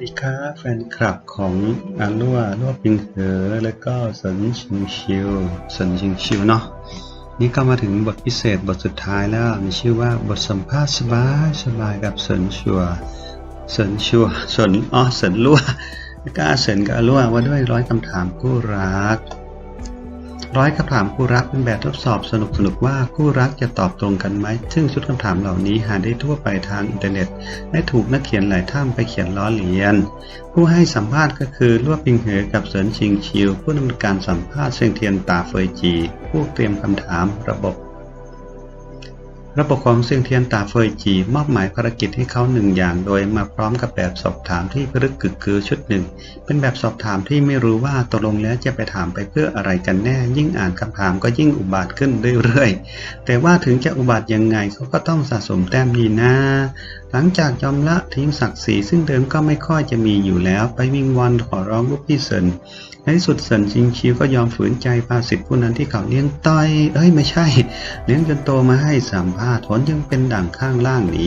ดีครับแฟนคลับของอาลัวลัวปิงเหอ และก็สันชิงชิวสันชิงชิวเนาะนี่ก็มาถึงบทพิเศษบทสุดท้ายแล้วมีชื่อว่าบทสัมภาษณ์สบายสบายกับสันชัวสันชัวสันอ๋อสนลัวแล้วก็อาเสนกับอาลัวว่าด้วยร้อยคำถามคู่รัก ร้อยคำถามคู่รักเป็นแบบทดสอบสนุกๆว่าคู่รักจะตอบตรงกันไหม ซึ่งชุดคำถามเหล่านี้หาได้ทั่วไปทางอินเทอร์เน็ต และถูกนักเขียนหลายท่านไปเขียนล้อเลียน ผู้ให้สัมภาษณ์ก็คือลวกปิงเหอกับเสินชิงชิว ผู้ดำเนินการสัมภาษณ์เซียงเทียนตาเฟยจี ผู้เตรียมคำถามระบบ ระบบของเซียงเทียนตาเฟยจีมอบหมายภารกิจให้เขาหนึ่งอย่างโดยมาพร้อมกับแบบสอบถามที่พลึกกึกคือชุดหนึ่ง เป็นแบบสอบถามที่ไม่รู้ว่าตกลงแล้วจะไปถามไปเพื่ออะไรกันแน่ ยิ่งอ่านคำถามก็ยิ่งอุบาทขึ้นเรื่อยๆ แต่ว่าถึงจะอุบาทยังไงเขาก็ต้องสะสมแต้มดีนะ หลังจากยอมละทิ้งศักดิ์ศรีซึ่งเดิมก็ไม่ค่อยจะมีอยู่แล้ว ไปวิงวอนขอร้องลูกพี่เซินในที่สุดเซินชิงชิวก็ยอมฝืนใจพาสิทธิ์ผู้นั้นที่เขาเลี้ยงต้อยเอ้ยไม่ใช่ เลี้ยงจนโตมาให้สัมภาษณ์ผลยังเป็นด่างข้างล่างหนี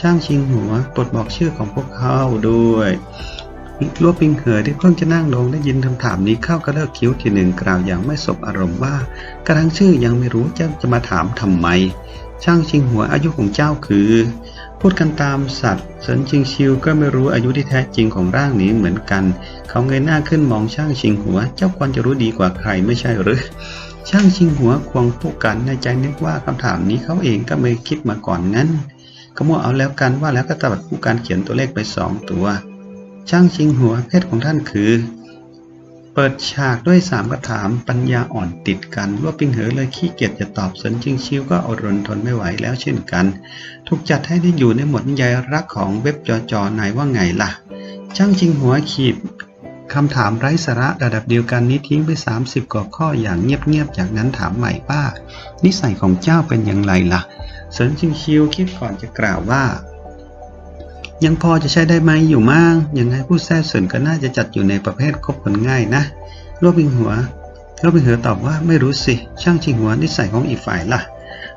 ช่างชิงหัวปลดบอกชื่อของพวกเขาด้วยลวปิงเหอที่เพิ่งจะนั่งลงได้ยินคำถามนี้เข้าก็เลิกคิ้วทีหนึ่งกล่าวอย่างไม่สบอารมณ์ว่ากระทั่งชื่อยังไม่รู้จะจะมาถามทำไม ช่างชิงหัวอายุของเจ้าคือ พูดกันตามสัตว์เสินชิงชิวก็ไม่รู้อายุที่แท้จริงของร่างนี้เหมือนกัน เขาเงยหน้าขึ้นมองช่างชิงหัว เจ้าควรจะรู้ดีกว่าใครไม่ใช่หรือ ช่างชิงหัวควงผู้กันในใจนึกว่าคำถามนี้เขาเองก็ไม่คิดมาก่อนงั้นก็มั่วเอาแล้วกันว่าแล้วก็ตบัดผู้การเขียนตัวเลขไปสองตัว ช่างชิงหัวเพศของท่านคือ เปิดฉากด้วยสามคำถามปัญญาอ่อนติดกันรวบปิงเหอเลยขี้เกียจจะตอบสนชิงชิวก็อดรนทนไม่ไหวแล้วเช่นกัน ถูกจัดให้ได้อยู่ในหมวดนิยายรักของเว็บจอจอไหนว่าไงล่ะ ช่างชิงหัวขีดคำถามไร้สาระระดับเดียวกันนี้ทิ้งไป 30กว่าข้ออย่างเงียบๆ จากนั้นถามใหม่ว่านิสัยของเจ้าเป็นอย่างไรล่ะ เสินชิงชิวคิดก่อนจะกล่าวว่า ยังพอจะใช้ได้ไหมอยู่มั่งยังไงผู้แท้เสินก็น่าจะจัดอยู่ในประเภทคบคนง่ายนะรวบิงหัวรวบิงหัวตอบว่าไม่รู้สิช่างชิงหัวนิสัยของอีกฝ่ายล่ะ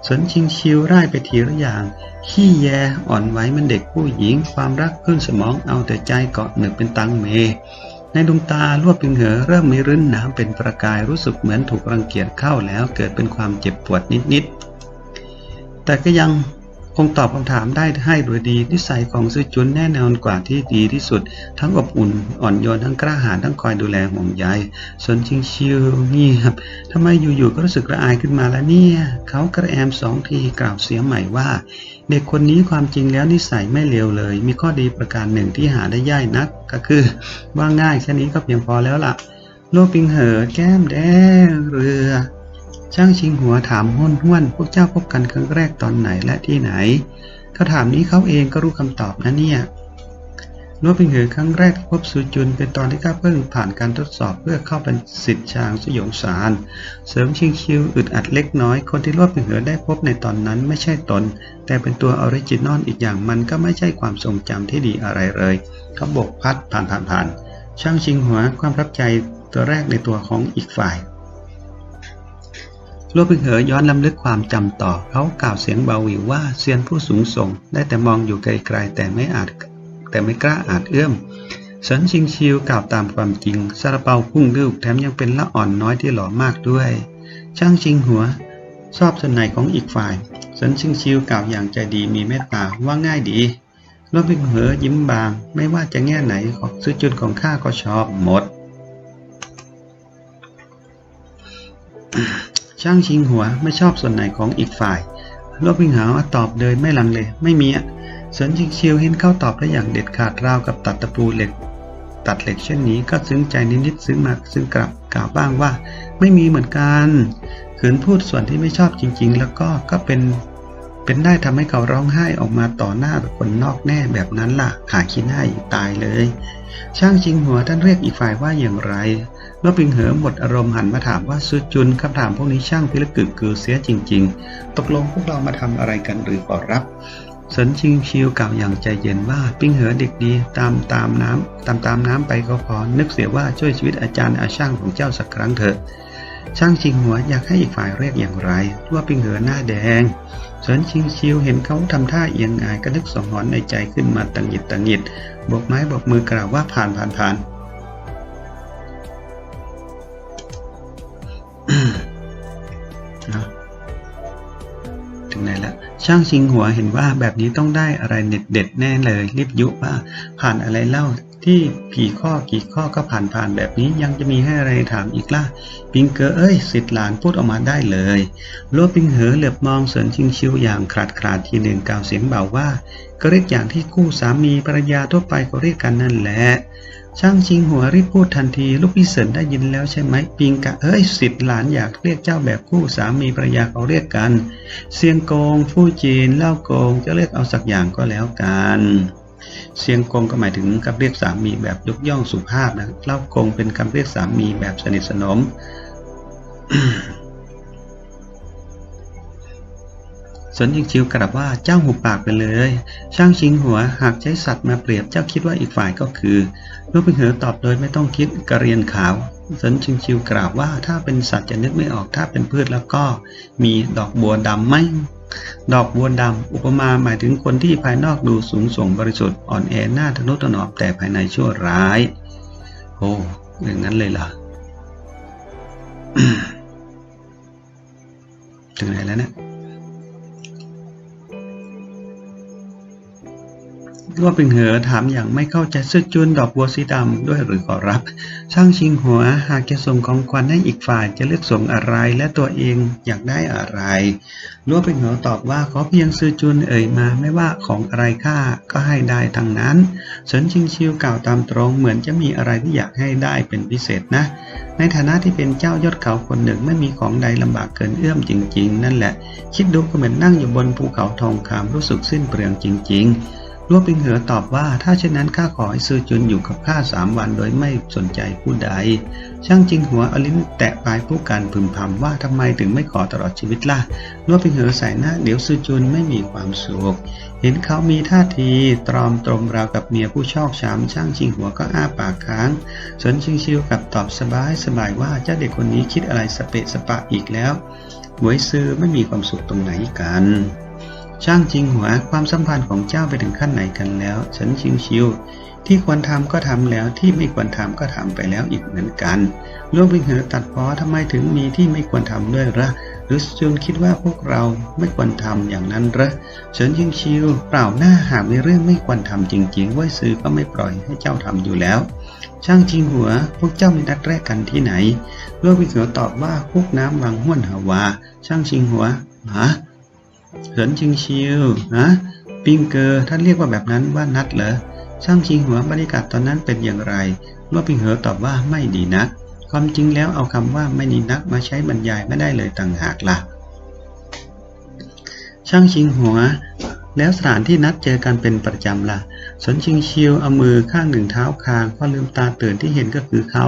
สนชิงชิวไล่ไปทีละอย่างขี้แยอ่อนไหวมันเด็กผู้หญิง ความรักขึ้นสมองเอาแต่ใจเกาะหนึบเป็นตังเม ในดวงตาลวดปิงเหอเริ่มมีริ้นน้ำเป็นประกายรู้สึกเหมือนถูกรังเกียจเข้าแล้วเกิดเป็นความเจ็บปวดนิดๆแต่ก็ยัง คงตอบคำถามได้ให้โดยดี นิสัยของซื่อจุนแน่นอนกว่าที่ดีที่สุด ทั้งอบอุ่นอ่อนโยนทั้งกล้าหาญทั้งคอยดูแลห่วงใยสนชิงชิวเงียบทำไมอยู่ๆก็รู้สึกระอายขึ้นมาแล้วเนี่ยเขากระแอมสองทีกล่าวเสียงใหม่ว่า เด็กคนนี้ความจริงแล้วนิสัยไม่เลวเลย มีข้อดีประการหนึ่งที่หาได้ยายนัก ก็คือว่าง่ายแค่นี้ก็เพียงพอแล้วล่ะ โลปิงเหอแก้มแดงเรือ ช่างชิงหัวถามห้นห้วน พวกเจ้าพบกันครั้งแรกตอนไหนและที่ไหนคำถามนี้เขาเองก็รู้คำตอบนะเนี่ยโลปิงเหอครั้งแรกที่พบซูจุนเป็นตอนที่ข้าเพิ่งผ่านการทดสอบเพื่อเข้าเป็นสิทธิ์ชางสยองสาร เสริมชิงชิวอึดอัดเล็กน้อย คนที่โลปิงเหอได้พบในตอนนั้นไม่ใช่ตน แต่เป็นตัวออริจินอลอีกอย่างมันก็ไม่ใช่ความทรงจำที่ดีอะไรเลยเขาบกพัดผ่านผ่านผ่าน ช่างชิงหัวความรับใจตัวแรกในตัวของอีกฝ่าย ลปิงเหอย้อนลำลึกความจำต่อ เขากล่าวเสียงเบาหวิวว่าเซียนผู้สูงส่ง ได้แต่มองอยู่ไกลๆแต่ไม่อาจ แต่ไม่กล้าอาจเอื้อมสันชิงชิวกล่าวตามความจริงซาลาเปาพุ่งริ้วแถมยังเป็นละอ่อนน้อยที่หล่อมากด้วย ช่างชิงหัว ชอบส่วนไหนของอีกฝ่ายสันชิงชิวกล่าวอย่างใจดีมีเมตตาว่าง่ายดีโลปิงเหอยิ้มบาง ไม่ว่าจะแง่ไหนของซื้อจุนของข้าก็ชอบหมด ช่างชิงหัวไม่ชอบส่วนไหนของอีกฝ่าย โลกวิงหาว่าตอบเดินไม่ลังเล ไม่มีอะเสินชิงชิวเห็นเขาตอบได้อย่างเด็ดขาดราวกับตัดตะปูเหล็ก ตัดเหล็กเช่นนี้ก็ซึ้งใจนิดๆซึ้งมาซึ้งกลับกล่าวบ้างว่า ไม่มีเหมือนกันขืนพูดส่วนที่ไม่ชอบจริง ๆ แล้วก็ก็เป็นเป็นได้ทำให้เขาร้องไห้ออกมาต่อหน้าคนนอกแน่แบบนั้นล่ะขาขี้หน้าตายเลย ช่างชิงหัวท่านเรียกอีกฝ่ายว่าอย่างไร ลบปิงเหอหมดอารมณ์หันมาถามว่าซูจุนคำถามพวกนี้ช่างพิลึกกึกกือเสียจริง ๆ ตกลงพวกเรามาทำอะไรกันหรือขอรับสนชิงชิวกล่าวอย่างใจเย็นว่าปิ้งเหอเด็กดีตามตามน้ำตามตามน้ำไปก็พอ นึกเสียว่าช่วยชีวิตอาจารย์อาช่างของเจ้าสักครั้งเถอะ ช่างชิงหัวอยากให้อีกฝ่ายเรียกอย่างไรรั่วปิงเหอหน้าแดงเฉินชิงชิวเห็นเขาทำท่าเอียงอายก็นึกสองหอนในใจขึ้นมาตังหิดตังหิดบกไม้บกมือกล่าวว่าผ่านผ่านผ่าน นะถึงไหนละช่างชิงหัวเห็นว่าแบบนี้ต้องได้อะไรเด็ดเด็ดแน่เลยรีบยุว่าผ่านอะไรเล่าที่ผีข้อกี่ข้อก็ผ่านผ่านแบบนี้ยังจะมีให้อะไรถามอีกล่ะ ปิงเกอเอ้ยสิทธิ์หลานพูดออกมาได้เลยลัวปิงเหอเหลือบมองเสินชิงชิวอย่างขาดขาดทีหนึ่งกล่าวเสียงเบาว่า ก็เรียกอย่างที่คู่สามีภรรยาทั่วไปก็เรียกกันนั่นแหละ ช่างชิงหัวรีบพูดทันที ลูกพี่เสินได้ยินแล้วใช่ไหมปิงกะเอ้ยสิทธิ์หลานอยากเรียกเจ้าแบบคู่สามีภรรยาเขาเรียกกัน เสียงโกงฟู่จีนเล่าโกงจะเรียกเอาสักอย่างก็แล้วกันเสียงกงก็หมายถึงคำเรียกสามีแบบยกย่องสุภาพนะเล่ากงเป็นคำเรียกสามีแบบสนิทสนม สนยิงชิวกลับว่าเจ้าหุบปากไปเลย ช่างชิงหัวหากใช้สัตว์มาเปรียบเจ้าคิดว่าอีกฝ่ายก็คือลูกเป็นเหอตอบโดยไม่ต้องคิดกระเรียนขาวสนชิงชิวกล่าวว่าถ้าเป็นสัตว์จะนึกไม่ออกถ้าเป็นพืชแล้วก็มีดอกบัวดำไหมดอกบัวดำอุปมาหมายถึงคนที่ภายนอกดูสูงส่งบริสุทธิ์อ่อนแอหน้าทะนุถนอมแต่ภายในชั่วร้ายโอ้อย่างนั้นเลยล่ะถึงไหนแล้วเนะี่ย ว่าเป็นเหอถามอย่างไม่เข้าใจซึกจุนดอกบัวสีดำด้วยหรือขอรับ ช่างชิงหัวหากจะส่งของขวัญให้อีกฝ่ายจะเลือกส่งอะไรและตัวเองอยากได้อะไรล้วเป็นเหอตอบว่าขอเพียงซื้อจุนเอ่ยมาไม่ว่าของอะไรค่าก็ให้ได้ทั้งนั้นเฉินชิงชิวกล่าวตามตรงเหมือนจะมีอะไรที่อยากให้ได้เป็นพิเศษนะ ในฐานะที่เป็นเจ้ายอดเขาคนหนึ่งไม่มีของใดลำบากเกินเอื้อมจริง ๆ นั่นแหละ คิดดูก็เหมือนนั่งอยู่บนภูเขาทองคำรู้สึกสิ้นเปลืองจริง ๆ ลัวปิงเหอตอบว่า ถ้าเช่นนั้นข้าขอให้ซือจุนอยู่กับข้าสามวันโดยไม่สนใจผู้ใด ช่างจิงหัวอลิ้นแตะปลายผู้การพึมพำว่าทำไมถึงไม่ขอตลอดชีวิตล่ะลัวปิงเหอใส่หน้าเดี๋ยวซือจุนไม่มีความสุขเห็นเขามีท่าที ตรอมตรมราวกับเมียผู้ชอกช้ำช่างจิงหัวก็อ้าปากค้าง สนชิงชิวกับตอบสบายสบายว่าเจ้าเด็กคนนี้คิดอะไรสเปะสปะอีกแล้วหวยซือไม่มีความสุขตรงไหนกัน ช่างจริงหัวความสัมพันธ์ของเจ้าไปถึงขั้นไหนกันแล้ว ฉันชิวชิวที่ควรทำก็ทำแล้วที่ไม่ควรทำก็ทำไปแล้วอีกเหมือนกันโลกวิงเหอตัดพ้อทำไมถึงมีที่ไม่ควรทำด้วยละหรือจุนคิดว่าพวกเราไม่ควรทำอย่างนั้นละเฉินยิงชิวเปล่าหน้าหากมีเรื่องไม่ควรทำจริงๆไว้ซื้อก็ไม่ปล่อยให้เจ้าทำอยู่แล้ว ช่างจริงหัว พวกเจ้ามีนัดแรกกันที่ไหนโลกวิงเหอตอบว่าพวกน้ำวังห้วนหาวา ช่างชิงหัวฮะ เหินชิงชิวนะปิงเกอร์ท่านเรียกว่าแบบนั้นว่านัดเหรอช่างชิงหัวบรรยากาศตอนนั้นเป็นอย่างไร เมื่อปิงเหอตอบว่าไม่ดีนัก ความจริงแล้วเอาคำว่าไม่ดีนักมาใช้บรรยายไม่ได้เลยต่างหากล่ะ ช่างชิงหัว แล้วสถานที่นัดเจอกันเป็นประจำล่ะสนชิงชิวเอามือข้างหนึ่งเท้าคางพอลืมตาตื่นที่เห็นก็คือเขา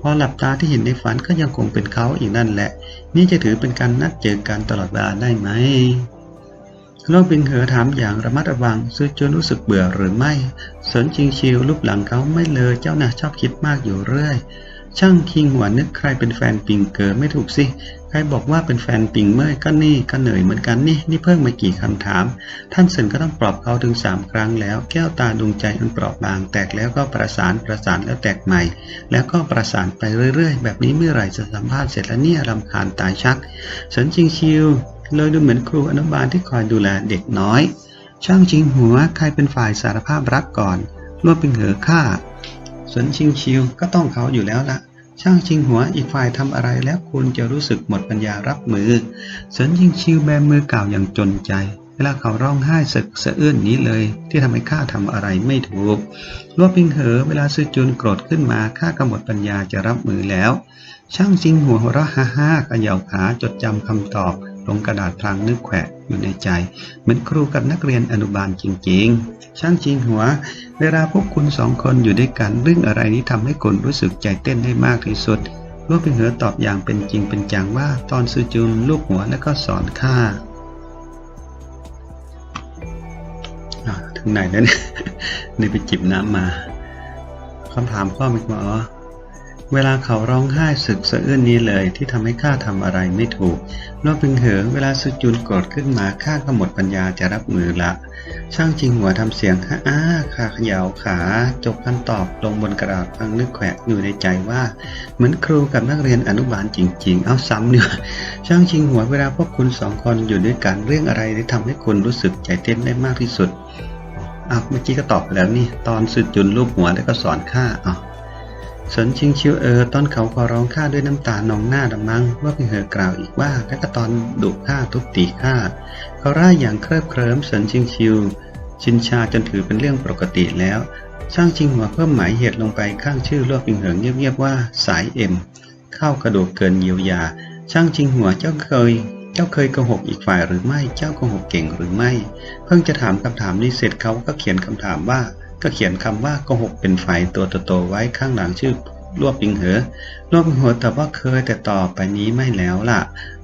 พอหลับตาที่เห็นในฝันก็ยังคงเป็นเขาอีกนั่นแหละ นี่จะถือเป็นการนัดเจอกันตลอดเวลาได้ไหม โลกบิงเหอถามอย่างระมัดระวังซื้อจนรู้สึกเบื่อหรือไม่ สนชิงชิวรูปหลังเขาไม่เลยเจ้าน่ะชอบคิดมากอยู่เรื่อย ช่างคิงหวานนึกใครเป็นแฟนปิงเกอไม่ถูกสิใครบอกว่าเป็นแฟนปิงเมื่อก็นี่ก็เหนื่อยเหมือนกันนี่นี่เพิ่งมากี่คำถาม ท่านเซินก็ต้องปลอบเขาถึงสามครั้งแล้ว แก้วตาดวงใจอันเปราะบาง แตกแล้วก็ประสานประสานแล้วแตกใหม่ แล้วก็ประสานไปเรื่อยๆ แบบนี้เมื่อไหร่จะสัมภาษณ์เสร็จแล้วเนี่ยรำคาญตายชักสนชิงชิว เลยดูเหมือนครูอนุบาลที่คอยดูแลเด็กน้อย ช่างชิงหัวใครเป็นฝ่ายสารภาพรักก่อนร่วมเป็นเหอฆ่าสนชิงชิวก็ต้องเขาอยู่แล้วละช่างชิงหัวอีกฝ่ายทำอะไรแล้วคุณจะรู้สึกหมดปัญญารับมือสนชิงชิวแบมือกล่าวอย่างจนใจเวลาเขาร้องไห้สึกสะอื้นนี้เลย ที่ทำให้ข้าทำอะไรไม่ถูกร่วมปิงเหอเวลาซื้อจุนโกรธขึ้นมาข้าก็หมดปัญญาจะรับมือแล้ว ช่างชิงหัวหัวเราะฮ่าฮ่าเขย่าขาจดจำคำตอบ ลงกระดาษพลางนึกแขวะอยู่ในใจ เหมือนครูกับนักเรียนอนุบาลจริงๆ ช่างจริงหัว เวลาพวกคุณสองคนอยู่ด้วยกันเรื่องอะไรนี้ทำให้คนรู้สึกใจเต้นได้มากที่สุดลูกเป็นเหอตอบอย่างเป็นจริงเป็นจังว่า ตอนซื้อจุนลูกหัวแล้วก็สอนข้าถึงไหนแล้วเนี่ยนี่ไปจิบน้ำมาคำถามข้อมีว่าอ๋อ เวลาเขาร้องไห้สึกสะอื้นนี้เลยที่ทำให้ข้าทำอะไรไม่ถูกนอกพึงเหอเวลาสุจุนโกรธขึ้นมาข้าก็หมดปัญญาจะรับมือละ ช่างจริงหัวทำเสียงฮ่าอ้าขาเขย่าขา จบคำตอบลงบนกระดาษฟังนึกแขวะอยู่ในใจว่า เหมือนครูกับนักเรียนอนุบาลจริง ๆ เอาซ้ำเนี่ยช่างจริงหัวเวลาพวกคุณสองคนอยู่ด้วยกันเรื่องอะไรที่ทำให้คุณรู้สึกใจเต้นได้มากที่สุดอ้าวเมื่อกี้ก็ตอบไปแล้วนี่ตอนสุดจุนรูปหัวแล้วก็สอนข้าอ้าว สนชิงชิวเออตอนเขาขอร้องข้าด้วยน้ำตาหนองหน้าดำมังว่าเพียงเหอกล่าวอีกว่าและก็ตอนดุข้าทุบตีข้าเขาร่ายอย่างเคลิบเคลิ้มสนชิงชิว ชินชาจนถือเป็นเรื่องปกติแล้วช่างชิงหัวเพิ่มหมายเหตุลงไปข้างชื่อรวบปิงเหิงเงียบๆว่าสายเอ็มเข้ากระดูกเกินเยียวยา ช่างชิงหัวเจ้าเคย เจ้าเคยโกหกอีกฝ่ายหรือไม่เจ้าโกหกเก่งหรือไม่ เพิ่งจะถามคำถามนี้เสร็จเขาก็เขียนคำถามว่า ก็เขียนคำว่าโกหกเป็นฝ่ายตัวโตๆไว้ข้างหลังชื่อรวบปิงเหอรวบปิงหัวแต่ว่าเคยแต่ต่อไปนี้ไม่แล้วล่ะ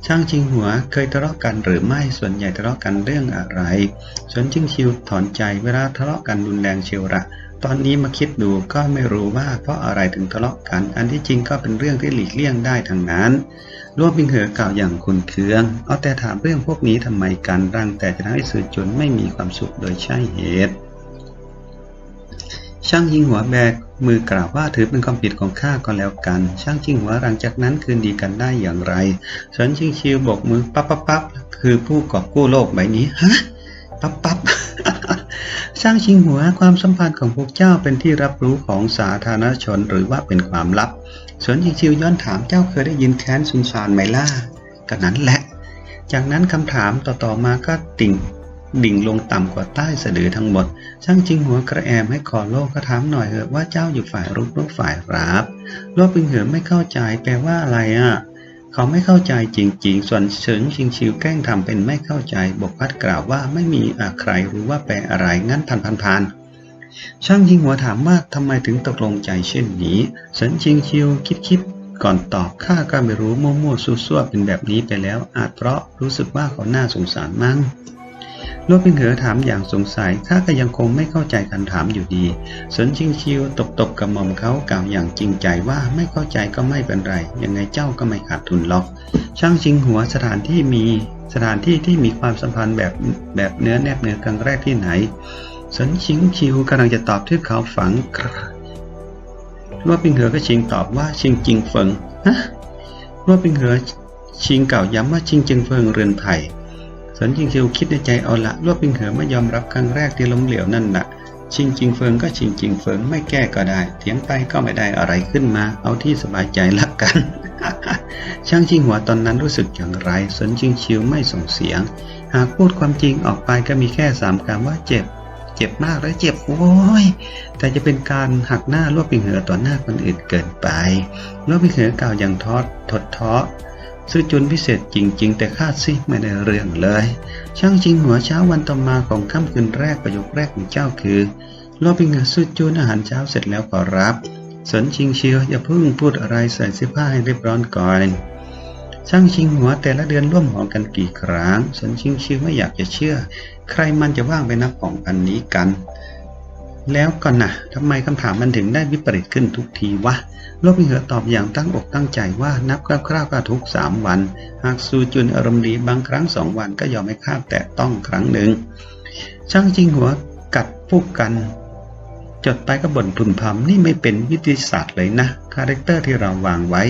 ช่างชิงหัวเคยทะเลาะกันหรือไม่ส่วนใหญ่ทะเลาะกันเรื่องอะไรส่วนชิงชิวถอนใจเวลาทะเลาะกันรุนแรงเชียวละตอนนี้มาคิดดูก็ไม่รู้ว่าเพราะอะไรถึงทะเลาะกัน อันที่จริงก็เป็นเรื่องที่หลีกเลี่ยงได้ทั้งนั้นรวบปิงเหอกล่าวอย่างคุณเคือง เอาแต่ถามเรื่องพวกนี้ทำไมกันรังแต่จะทำให้สื่อจนไม่มีความสุขโดยใช่เหตุ ช่างยิงหัวแบกมือกล่าวว่าถือเป็นความผิดของข้าก็แล้วกัน ช่างชิงหัวหลังจากนั้นคืนดีกันได้อย่างไรสวนชิงชิวบอกมือปั๊บปั๊บปั๊บคือผู้กอบกู้โลกใบนี้ฮะปั๊บปั๊บช่างชิงหัวความสัมพันธ์ของพวกเจ้าเป็นที่รับรู้ของสาธารณชนหรือว่าเป็นความลับสวนชิงชิวย้อนถามเจ้าเคยได้ยินแค้นซุนซานไหมล่ะก็นั้นแหละ จากนั้นคำถามต่อๆมาก็ติ่ง ดิ่งลงต่ำกว่าใต้สะดือทั้งหมด ช่างจริงหัวกระแอมให้ขอโลกก็ถามหน่อยเถอะว่าเจ้าอยู่ฝ่ายรุกหรือฝ่ายรับ โลกปิงเหอไม่เข้าใจแปลว่าอะไรอะ เขาไม่เข้าใจจริง ๆ ส่วนเฉินชิงชิวแกล้งทำเป็นไม่เข้าใจบกพัดกล่าวว่าไม่มีอะใครรู้ว่าแปลอะไรงั้นพันพันพันช่างยิงหัวถามว่าทำไมถึงตกลงใจเช่นนี้เฉินชิงชิวคิดคิดก่อนตอบข้าก็ไม่รู้มั่วๆซั่วๆเป็นแบบนี้ไปแล้ว อาจเพราะรู้สึกว่าเขาน่าสงสารมั้ง โลกเป็นเหอถามอย่างสงสัยข้าก็ยังคงไม่เข้าใจคำถามอยู่ดี สนชิงชิวตบตบกับหม่อมเขากล่าวอย่างจริงใจว่าไม่เข้าใจก็ไม่เป็นไร ยังไงเจ้าก็ไม่ขาดทุนหรอก ช่างชิงหัวสถานที่มีสถานที่ที่มีความสัมพันธ์แบบแบบเนื้อแนบเนื้อครั้งแรกที่ไหน สนชิงชิวกำลังจะตอบที่เขาฝังว่าปิงเหอก็ชิงตอบว่าชิงจิงเฟิงฮะว่าปิงเหอชิงเก่าย้ำว่าชิงจิงเฟิงเรือนไผ่ สนจิงชิวคิดในใจเอาละว่าปิงเหอไม่ยอมรับครั้งแรกที่ล้มเหลวนั่นแหละชิงจิงเฟิงก็ชิงจิงเฟิงไม่แก้ก็ได้ เถียงไปก็ไม่ได้อะไรขึ้นมา เอาที่สบายใจละกัน ช่างชิงหัวตอนนั้นรู้สึกอย่างไรสนจิงชิวไม่ส่งเสียง หากพูดความจริงออกไปก็มีแค่สามคำว่าเจ็บ เจ็บมากและเจ็บโอ้ยแต่จะเป็นการหักหน้าลวบปิงเหอต่อหน้าคนอื่นเกินไปลวบปิงเหอกล่าวอย่างทอดถดท้อ ซื้อจุนพิเศษจริง ๆ แต่คาดซิไม่ได้เรื่องเลย ช่างจริงหัวเช้าวันต่อมาของค่ำคืนแรกประโยคแรกของเจ้าคือลวบปิงเหอซื้อจุนอาหารเช้าเสร็จแล้วขอรับสนชิงเชียวอย่าเพิ่งพูดอะไรใส่เสื้อผ้าให้เรียบร้อยก่อนช่างชิงหัวแต่ละเดือนร่วมหอกันกี่ครั้งสนชิงเชียวไม่อยากจะเชื่อ ใครมันจะว่างไปนับของพันนี้กัน แล้วก่อนนะทำไมคำถามมันถึงได้วิปริตขึ้นทุกทีวะ โลกมีเหอตอบอย่างตั้งอกตั้งใจว่านับคร่าวๆก็ทุกสามวัน หากซูจุนอารมณ์ดีบางครั้งสองวันก็ยอมให้ข้าแตะต้องครั้งหนึ่ง ช่างจริงหัวกัดพูกกัน จดไปก็บ่นพึมพำนี่ไม่เป็นวิทยาศาสตร์เลยนะ คาแรคเตอร์ที่เราวางไว้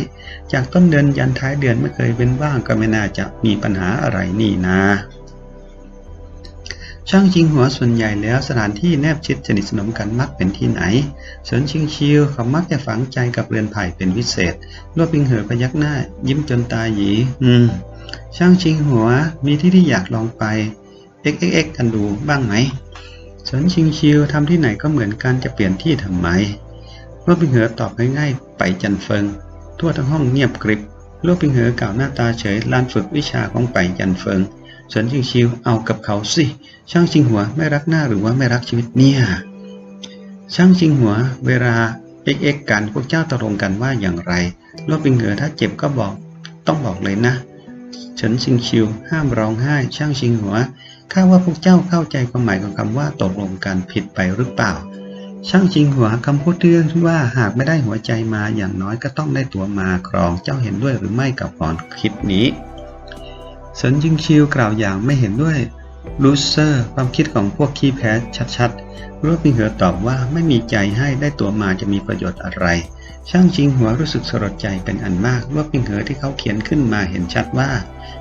จากต้นเดือนยันท้ายเดือนไม่เคยเป็นว่างก็ไม่น่าจะมีปัญหาอะไรนี่นา ช่างชิงหัวส่วนใหญ่แล้วสถานที่แนบชิดสนิทสนมกันมักเป็นที่ไหนสวนชิงชิวเขามักจะฝังใจกับเรือนไผ่เป็นพิเศษรวบปิงเหอพยักหน้า ยิ้มจนตาหยี อืม ช่างชิงหัวมีที่ที่อยากลองไป xxx กันดูบ้างไหมสวนชิงชิวทำที่ไหนก็เหมือนกันจะเปลี่ยนที่ทำไมรวบปิงเหอตอบง่ายๆไปจันเฟิง ทั่วทั้งห้องเงียบกริบรวบปิงเหอกล่าวหน้าตาเฉยลานฝึกวิชาของไปจันเฟิง สวนชิงชิวเอากับเขาสิ ช่างชิงหัวไม่รักหน้าหรือว่าไม่รักชีวิตเนี่ย ช่างชิงหัว เวลาเอ็กเอ็กกันพวกเจ้าตกลงกันว่าอย่างไรโลบปิงเหอถ้าเจ็บก็บอก ต้องบอกเลยนะฉินชิงชิว ห้ามร้องไห้ ช่างชิงหัว ข้าว่าพวกเจ้าเข้าใจความหมายของคำว่าตกลงกันผิดไปหรือเปล่า ช่างจริงหัวคำพูดเรื่องว่าหากไม่ได้หัวใจมาอย่างน้อยก็ต้องได้ตัวมาครอง เจ้าเห็นด้วยหรือไม่กับก่อนคิดนี้ เซินจิงชิวกล่าวอย่างไม่เห็นด้วยลูเซอร์ความคิดของพวกขี้แพ้ชัดๆรูปิงเหอตอบว่าไม่มีใจให้ได้ตัวมาจะมีประโยชน์อะไร ช่างจริงหัวรู้สึกสลดใจเป็นอันมากรูปิงเหอที่เขาเขียนขึ้นมาเห็นชัดว่า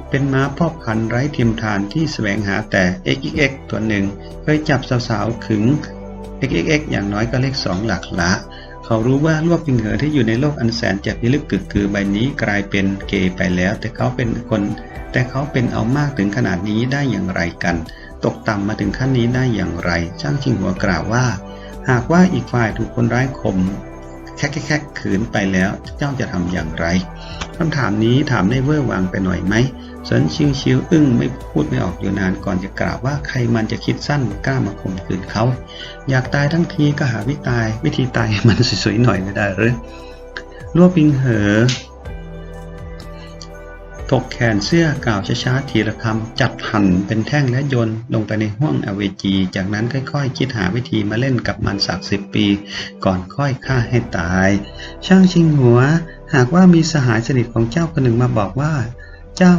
เป็นม้าพ่อพันธุ์ไร้เทียมทานที่แสวงหาแต่ xxx ตัวหนึ่ง เคยจับสาวๆขึง xxx อย่างน้อยก็เลขสองหลักละ เขารู้ว่าลวกปิงเหอที่อยู่ในโลกอันแสนจะพิลึกกึกกือใบนี้กลายเป็นเกย์ไปแล้ว แต่เขาเป็นคน แต่เขาเป็นเอามากถึงขนาดนี้ได้อย่างไรกัน ตกต่ำมาถึงขั้นนี้ได้อย่างไร ช่างชิงหัวกล่าวว่า หากว่าอีกฝ่ายถูกคนร้ายข่มแค่แค่ขืนไปแล้วเจ้าจะทำอย่างไรคำถามนี้ถามได้เวอร์วังไปหน่อยไหม เซินชิงชิวอึ้งไม่พูดไม่ออกอยู่นานก่อนจะกล่าวว่าใครมันจะคิดสั้นกล้ามาข่มขืนเขา อยากตายทั้งทีก็หาวิตายวิธีตายมันสวยๆหน่อยไม่ได้หรือลวปิงเหอถกแขนเสื้อกล่าวช้าๆทีละคำจัดหั่นเป็นแท่งและโยนลงไปในห้วงอเวจี จากนั้นค่อยๆ คิดหาวิธีมาเล่นกับมันสักสิบปี ก่อนค่อยฆ่าให้ตาย ช่างชิงหัว หากว่ามีสหายสนิทของเจ้าคนหนึ่งมาบอกว่า เจ้า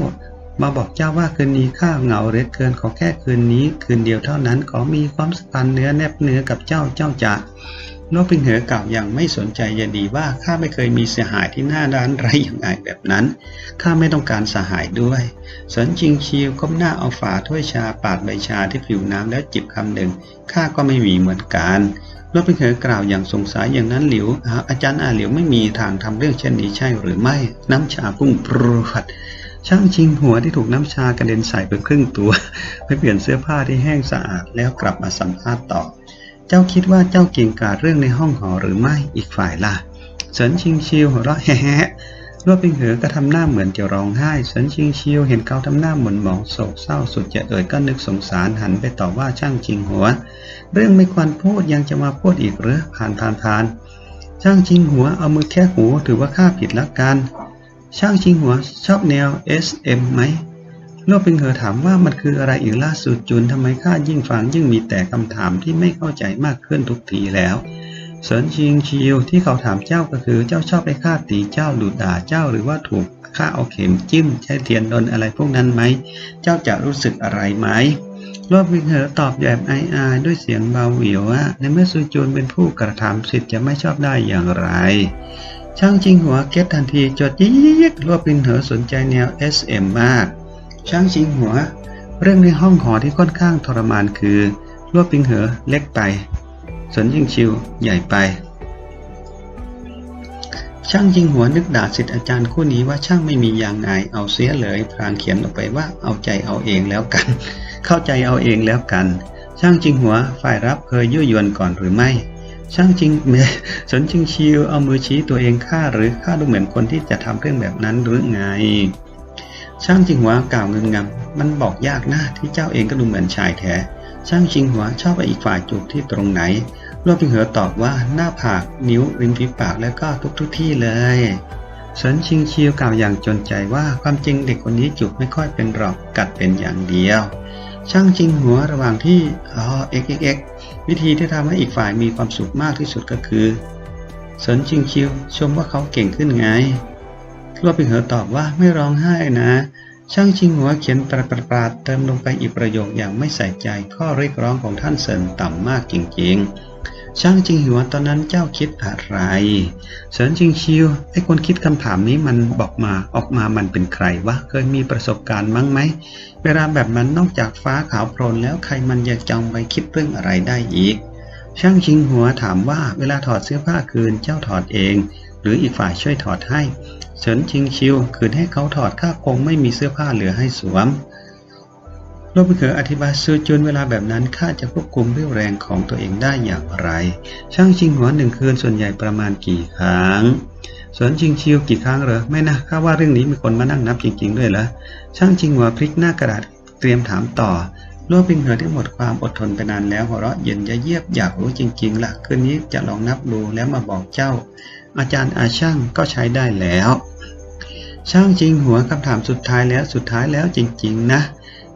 มาบอกเจ้าว่าคืนนี้ข้าเหงาเหลือเกินขอแค่คืนนี้ คืนเดียวเท่านั้นขอมีความสัมพันธ์เนื้อแนบเนื้อกับเจ้าเจ้าจะโลกปิงเหอกล่าวอย่างไม่สนใจยดีว่าข้าไม่เคยมีเสียหายที่หน้าด้านไรอย่างไรแบบนั้นข้าไม่ต้องการสหายด้วยสนจิงชิวก้มหน้าเอาฝาถ้วยชาปาดใบชาที่ผิวน้ำแล้วจิบคำหนึ่งข้าก็ไม่มีเหมือนกันโลกปิงเหอกล่าวอย่างสงสัยอย่างนั้นหลิวอาจารย์อาหลิวไม่มีทางทำเรื่องเช่นนี้ใช่หรือไม่น้ำชาพุ่งปรวด ช่างชิงหัวที่ถูกน้ำชากระเด็นใส่ไปครึ่งตัวไปเปลี่ยนเสื้อผ้าที่แห้งสะอาดแล้วกลับมาสัมภาษณ์ต่อ เจ้าคิดว่าเจ้าเก่งกาจเรื่องในห้องหอหรือไม่อีกฝ่ายล่ะเฉินชิงชิวหัวเราะแฮะรวบปิงเหอก็ทำหน้าเหมือนจะร้องไห้เฉินชิงชิวเห็นเขาทำหน้าหม่นหมองโศกเศร้าสุดจะเอ่ยก็นึกสงสารหันไปตอบว่าช่างชิงหัว เรื่องไม่ควรพูดยังจะมาพูดอีกหรือผ่านผ่านผ่านช่างชิงหัวเอามือแค่หูถือว่าข้าผิดละกัน ช่างชิงหัวชอบแนว SM ไหมโลกปิงเหอถามว่ามันคืออะไรอีกล่าสุดจุนทำไมข้ายิ่งฟังยิ่งมีแต่คำถามที่ไม่เข้าใจมากขึ้นทุกทีแล้วเสินชิงชิวที่เขาถามเจ้าก็คือเจ้าชอบไปฆ่าตีเจ้าดุด่าเจ้าหรือว่าถูกฆ่าเอาเข็มจิ้มใช้เทียนดนอะไรพวกนั้นไหม เจ้าจะรู้สึกอะไรไหมโลกปิงเหอตอบแบบไออาด้วยเสียงเบาหวิวว่าในเมื่อซูจูนเป็นผู้กระทำสิทธิ์จะไม่ชอบได้อย่างไร ช่างจริงหัวเก็ตทันทีจดยิกรวบปินเหอสนใจแนว SM มาก ช่างจริงหัว เรื่องในห้องหอที่ค่อนข้างทรมานคือรวบปิงเหอเล็กไป สนยิงชิวใหญ่ไป ช่างจริงหัวนึกด่าสิทธิ์อาจารย์คู่นี้ว่าช่างไม่มีอย่างไงเอาเสียเลยพลางเขียนออกไปว่าเอาใจเอาเองแล้วกัน เข้าใจเอาเองแล้วกัน ช่างจริงหัวฝ่ายรับเคยยุ่ยวนก่อนหรือไม่ ช่างจริงเมสนจริงชิวเอามือชี้ตัวเองฆ่าหรือฆ่าดูเหมือนคนที่จะทำเรื่องแบบนั้นหรือไง ช่างจริงหัวกล่าวเงินงำมันบอกยากนะที่เจ้าเองก็ดูเหมือนชายแท้ช่างจริงหัวชอบไปอีกฝ่ายจูบที่ตรงไหนรวบพิงเหอตอบว่าหน้าผากนิ้วริมฝีปากแล้วก็ทุกทุกที่เลยสนชิงชิวกล่าวอย่างจนใจว่าความจริงเด็กคนนี้จูบไม่ค่อยเป็นหรอกกัดเป็นอย่างเดียว ช่างจริงหัวระหว่างที่อ๋อเอ็กเอ็กเอ็กวิธีที่ทำให้อีกฝ่ายมีความสุขมากที่สุดก็คือ สนชิงคิว ชมว่าเขาเก่งขึ้นไงรวบไปเหอตอบว่าไม่ร้องไห้นะ ช่างชิงหัวเขียนประปราดเติมลงไปอีกประโยคอย่างไม่ใส่ใจข้อเรียกร้องของท่านเซินต่ำมากจริงๆ ช่างจิงหัวตอนนั้นเจ้าคิดอะไรเซินจิงชิวไอ้คนคิดคำถามนี้มันบอกมาออกมามันเป็นใครวะเคยมีประสบการณ์มั้งไหม เวลาแบบนั้นนอกจากฟ้าขาวโพลนแล้วใครมันยังจองไปคิดเรื่องอะไรได้อีก ช่างชิงหัวถามว่าเวลาถอดเสื้อผ้าคืนเจ้าถอดเอง หรืออีกฝ่ายช่วยถอดให้เฉินชิงชิวคืนให้เขาถอดข้าคงไม่มีเสื้อผ้าเหลือให้สวม โลกเขออธิบายซูจุนเวลาแบบนั้นข้าจะควบคุมเรี่ยวแรงของตัวเองได้อย่างไร ช่างชิงหัวหนึ่งคืนส่วนใหญ่ประมาณกี่ครั้งสวนชิงชิวกี่ครั้งเหรอไม่นะข้าว่าเรื่องนี้มีคนมานั่งนับจริง ๆ ด้วยเหรอช่างชิงหัวพลิกหน้ากระดาษเตรียมถามต่อโลกปิงเหอที่หมดความอดทนไปนานแล้วหัวเราะเย็นจะเยียบอยากรู้จริงๆละ่ะคืนนี้จะลองนับดูแล้วมาบอกเจ้า อาจารย์อาช่างก็ใช้ได้แล้ว ช่างจริงหัวคำถามสุดท้ายแล้วสุดท้ายแล้วจริง ๆ นะ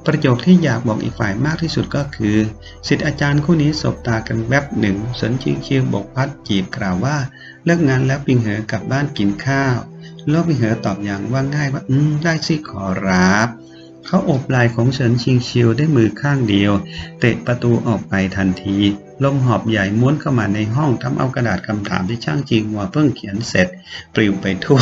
ประโยคที่อยากบอกอีกฝ่ายมากที่สุดก็คือสิทธิอาจารย์คู่นี้สบตากันแวบหนึ่งสนชิงชิวบอกพัดจีบกล่าวว่า เลิกงานแล้วปิงเหอกลับบ้านกินข้าวโลกปิงเหอตอบอย่างว่าง่ายว่า อืม ได้สิขอรับเขาโอบไหล่ของเฉินชิงชิวได้วยมือข้างเดียว เตะประตูออกไปทันที ลมหอบใหญ่ม้วนเข้ามาในห้องทำเอากระดาษคำถามที่ช่างจริงหัวเพิ่งเขียนเสร็จ ปลิวไปทั่ว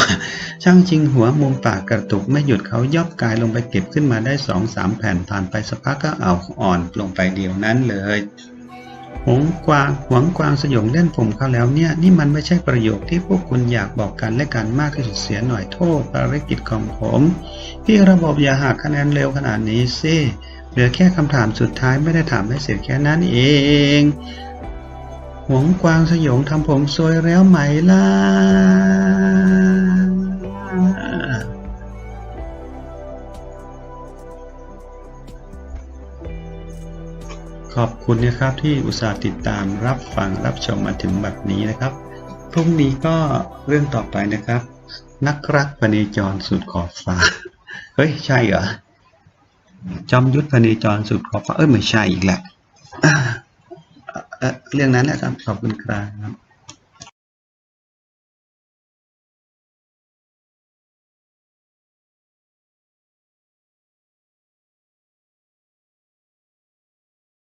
ช่างจริงหัวมุมปากกระตุกไม่หยุดเขาย่อบกายลงไปเก็บขึ้นมาได้สองสามแผ่นผ่านไปสักพักก็เอาอ่อนลงไปเดียวนั้นเลยหงกวางหวงกวางสยองเล่นผมเขาแล้วเนี่ย นี่มันไม่ใช่ประโยคที่พวกคุณอยากบอกกันและกันมากที่สุดเสียหน่อยโทษภารกิจของผมที่ระบบอย่าหักคะแนนเร็วขนาดนี้สิ ลือแค่คำถามสุดท้ายไม่ได้ถามให้เสร็จแค่นั้นเอง หวงกวางสยองทำผมสวยแล้วไหมล่ะ ขอบคุณนะครับที่อุตส่าห์ติดตามรับฟังรับชมมาถึงบัดนี้นะครับ พรุ่งนี้ก็เรื่องต่อไปนะครับ นักรักพเนจรสุดขอบฟ้า เฮ้ย ใช่เหรอ จอมยุทธพเนจรสุดขอบฟ้าเอ้ยไม่ใช่อีกแหละอ่าเอ่อเรื่องนั้นแหละครับขอบคุณครับ